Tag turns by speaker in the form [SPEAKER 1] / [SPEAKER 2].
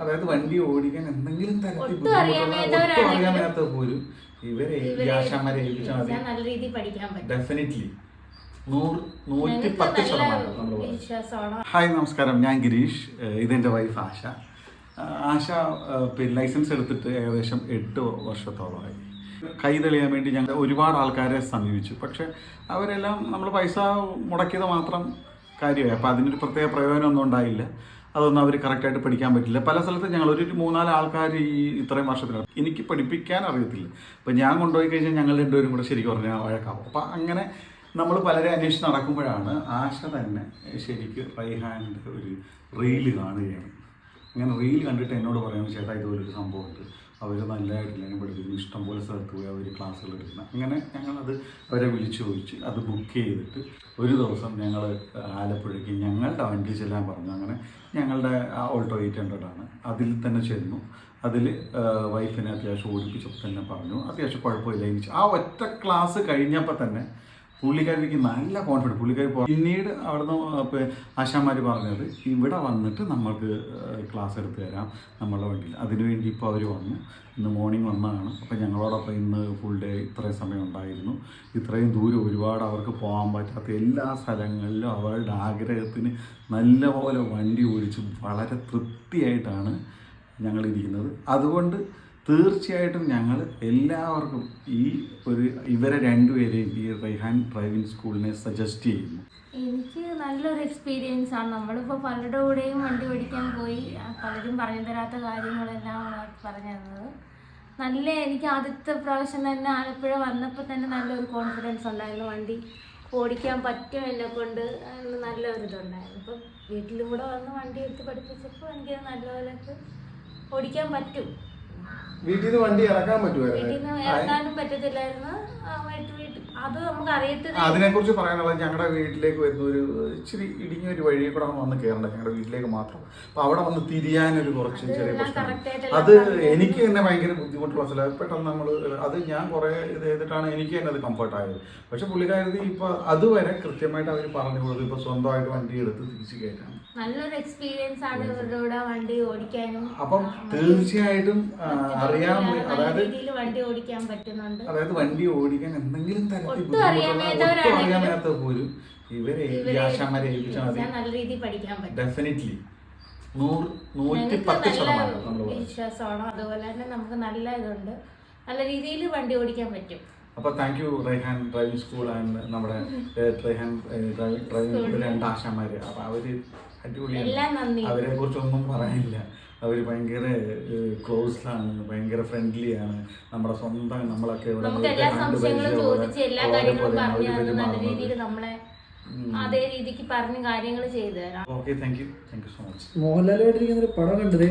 [SPEAKER 1] അതായത് വണ്ടി ഓടിക്കാൻ എന്തെങ്കിലും തരത്തിൽ
[SPEAKER 2] അറിയാൻ
[SPEAKER 1] മേലാത്ത പോലും ഇവരെ ഈ ആശാന്മാരെ ഏൽപ്പിച്ചാൽ മതി. ഡെഫിനറ്റ്ലി നൂറ് നൂറ്റി പത്ത് ശതമാനം ഹായ് നമസ്കാരം. ഞാൻ ഗിരീഷ്. ഇതെന്റെ വൈഫ് ആശ. ആശ പിന്നെ ലൈസൻസ് എടുത്തിട്ട് ഏകദേശം എട്ട് വർഷത്തോളമായി. കൈ തെളിയാൻ വേണ്ടി ഞങ്ങൾ ഒരുപാട് ആൾക്കാരെ സമീപിച്ചു. പക്ഷെ അവരെല്ലാം നമ്മൾ പൈസ മുടക്കിയത് മാത്രം കാര്യമായി. അപ്പോൾ അതിനൊരു പ്രത്യേക പ്രയോജനമൊന്നും ഉണ്ടായില്ല. അതൊന്നും അവർ കറക്റ്റായിട്ട് പഠിക്കാൻ പറ്റില്ല. പല സ്ഥലത്തും ഞങ്ങൾ ഒരു മൂന്നാൽ ആൾക്കാർ ഈ ഇത്രയും വർഷത്തിലാണ് എനിക്ക് പഠിപ്പിക്കാൻ അറിയത്തില്ല. അപ്പം ഞാൻ കൊണ്ടുപോയി കഴിഞ്ഞാൽ ഞങ്ങൾ രണ്ടുപേരും കൂടെ ശരിക്കും പറഞ്ഞാൽ വഴക്കാവും. അപ്പം അങ്ങനെ നമ്മൾ പലരെ അന്വേഷിച്ച് നടക്കുമ്പോഴാണ് ആശ തന്നെ ശരിക്കും റൈഹാന്റെ ഒരു റീൽ കാണുകയാണ്. അങ്ങനെ റീൽ കണ്ടിട്ട് എന്നോട് പറയുന്നത് ചേട്ടാ ഇതുപോലൊരു സംഭവമുണ്ട്. അവർ നല്ലതായിട്ട് ഞാൻ പഠിപ്പിക്കുന്നു ഇഷ്ടംപോലെ സ്ഥലത്ത് പോയി അവർ ക്ലാസ്സുകൾ എടുക്കുന്നത് അങ്ങനെ ഞങ്ങളത് അവരെ വിളിച്ചു ചോദിച്ച് അത് ബുക്ക് ചെയ്തിട്ട് ഒരു ദിവസം ഞങ്ങൾ ആലപ്പുഴയ്ക്ക് ഞങ്ങളുടെ വണ്ടി ചെല്ലാൻ പറഞ്ഞു. അങ്ങനെ ഞങ്ങളുടെ ഓൾട്ടോ എയ്റ്റ് ഹൺഡ്രഡ് ആണ്. അതിൽ തന്നെ ചെന്നു. അതിൽ വൈഫിനെ അത്യാവശ്യം ഓടിപ്പിച്ചപ്പോൾ തന്നെ പറഞ്ഞു. അത്യാവശ്യം കുഴപ്പമില്ല. ആ ഒറ്റ ക്ലാസ് കഴിഞ്ഞപ്പോൾ തന്നെ പുള്ളിക്കാരിക്ക് നല്ല കോൺഫിഡൻസ് പുള്ളിക്കാരി പിന്നീട് അവിടുന്ന് ആശാമാർ പറഞ്ഞത് ഇവിടെ വന്നിട്ട് നമ്മൾക്ക് ക്ലാസ് എടുത്തു തരാം നമ്മളുടെ വണ്ടിയിൽ. അതിനുവേണ്ടി ഇപ്പോൾ അവർ വന്നു. ഇന്ന് മോർണിംഗ് വന്നതാണ്. അപ്പോൾ ഞങ്ങളോടൊപ്പം ഇന്ന് ഫുൾ ഡേ ഇത്രയും സമയം ഉണ്ടായിരുന്നു. ഇത്രയും ദൂരം ഒരുപാട് അവർക്ക് പോകാൻ പറ്റാത്ത എല്ലാ സ്ഥലങ്ങളിലും അവരുടെ ആഗ്രഹത്തിന് നല്ലപോലെ വണ്ടി ഓടിച്ച് വളരെ തൃപ്തിയായിട്ടാണ് ഞങ്ങളിരിക്കുന്നത്. അതുകൊണ്ട് തീർച്ചയായിട്ടും ഞങ്ങൾ എല്ലാവർക്കും ഈ ഒരു ഇവരെ രണ്ടുപേരെയും ഈ റൈഹാൻ ഡ്രൈവിംഗ് സ്കൂളിനെ സജസ്റ്റ് ചെയ്യുന്നു.
[SPEAKER 2] എനിക്ക് നല്ലൊരു എക്സ്പീരിയൻസ് ആണ്. നമ്മളിപ്പോൾ പലരുടെ കൂടെയും വണ്ടി ഓടിക്കാൻ പോയി. പലരും പറഞ്ഞു തരാത്ത കാര്യങ്ങളെല്ലാം പറഞ്ഞു തന്നത്. നല്ല എനിക്ക് ആദ്യത്തെ പ്രാവശ്യം തന്നെ ആലപ്പുഴ വന്നപ്പോൾ തന്നെ നല്ലൊരു കോൺഫിഡൻസ് ഉണ്ടായിരുന്നു. വണ്ടി ഓടിക്കാൻ പറ്റും എന്നെ കൊണ്ട് നല്ലൊരു ഇതുണ്ടായിരുന്നു. ഇപ്പം വീട്ടിലും കൂടെ വന്ന് വണ്ടി എടുത്ത് പഠിപ്പിച്ചപ്പോൾ എനിക്ക് നല്ലപോലെ ഓടിക്കാൻ പറ്റും.
[SPEAKER 3] വീട്ടിൽ നിന്ന് വണ്ടി ഇറക്കാൻ പറ്റുമായിരുന്നു
[SPEAKER 1] അതിനെക്കുറിച്ച് പറയാനുള്ളത് ഞങ്ങളുടെ വീട്ടിലേക്ക് വരുന്ന ഒരു ഇച്ചിരി ഇടുങ്ങിയ ഒരു വഴിയിൽ കൂടെ വന്ന് കയറണ്ട ഞങ്ങളുടെ വീട്ടിലേക്ക് മാത്രം. അപ്പൊ അവിടെ വന്ന് തിരിയാനൊരു കുറച്ച് ചെറിയ പ്രശ്നം അത് എനിക്ക് തന്നെ ഭയങ്കര ബുദ്ധിമുട്ടുള്ള സ്ഥലം. പെട്ടെന്ന് നമ്മൾ അത് ഞാൻ കുറെ ഇത് ചെയ്തിട്ടാണ് എനിക്ക് തന്നെ അത് കംഫർട്ടായത് പക്ഷെ പുള്ളിക്കാരത്തി ഇപ്പൊ അതുവരെ കൃത്യമായിട്ട് അവർ പറഞ്ഞു കൊടുത്തു. ഇപ്പൊ സ്വന്തമായിട്ട് വണ്ടി എടുത്ത് തിരിച്ചു കയറ്റാം
[SPEAKER 2] നല്ലൊരു എക്സ്പീരിയൻസ് ആണ് ഇവരുടെ കൂടെ വണ്ടി ഓടിക്കാനും.
[SPEAKER 1] അപ്പം തീർച്ചയായിട്ടും അറിയാൻ അതായത്
[SPEAKER 2] വണ്ടി ഓടിക്കാൻ പറ്റുന്നുണ്ട്.
[SPEAKER 1] അതായത് വണ്ടി ഓടിക്കാൻ എന്തെങ്കിലും തരത്തിൽ മേലാത്ത പോലും ഇവരെ ആശാന്മാരെ ഏൽപ്പിച്ചാൽ
[SPEAKER 2] നല്ല രീതിയിൽ പഠിക്കാൻ പറ്റും.
[SPEAKER 1] ഡെഫിനറ്റ്ലി നൂറ് നൂറ്റി പത്ത് ശതമാനം നമ്മൾ പറയും
[SPEAKER 2] വിശ്വാസമാണ് അതുപോലെ തന്നെ നമുക്ക് നല്ല ഇതുണ്ട്. നല്ല രീതിയിൽ വണ്ടി ഓടിക്കാൻ പറ്റും.
[SPEAKER 1] അപ്പോൾ thank you Raihan driving school and നമ്മുടെ റൈഹാൻ ഡ്രൈവിംഗ് ഡ്രൈവിംഗ് സ്കൂളിൽ രണ്ട് ആശാന്മാര്. അപ്പോൾ അവർ അടിപൊളിയാണ്. അവരെ കുറിച്ചൊന്നും പറയാനില്ല. അവർ ഭയങ്കര ക്ലോസ് ആണ് ഭയങ്കര ഫ്രണ്ട്ലി ആണ് നമ്മുടെ സ്വന്തം നമ്മളൊക്കെ ഇവിടെ
[SPEAKER 2] അതേ രീതിക്ക് പറഞ്ഞ് കാര്യങ്ങൾ ചെയ്തു തരാം.
[SPEAKER 1] Okay thank you thank you so much
[SPEAKER 4] മോഹൻലാലുമായിട്ടിരിക്കുന്ന ഒരു പടം കണ്ടത്?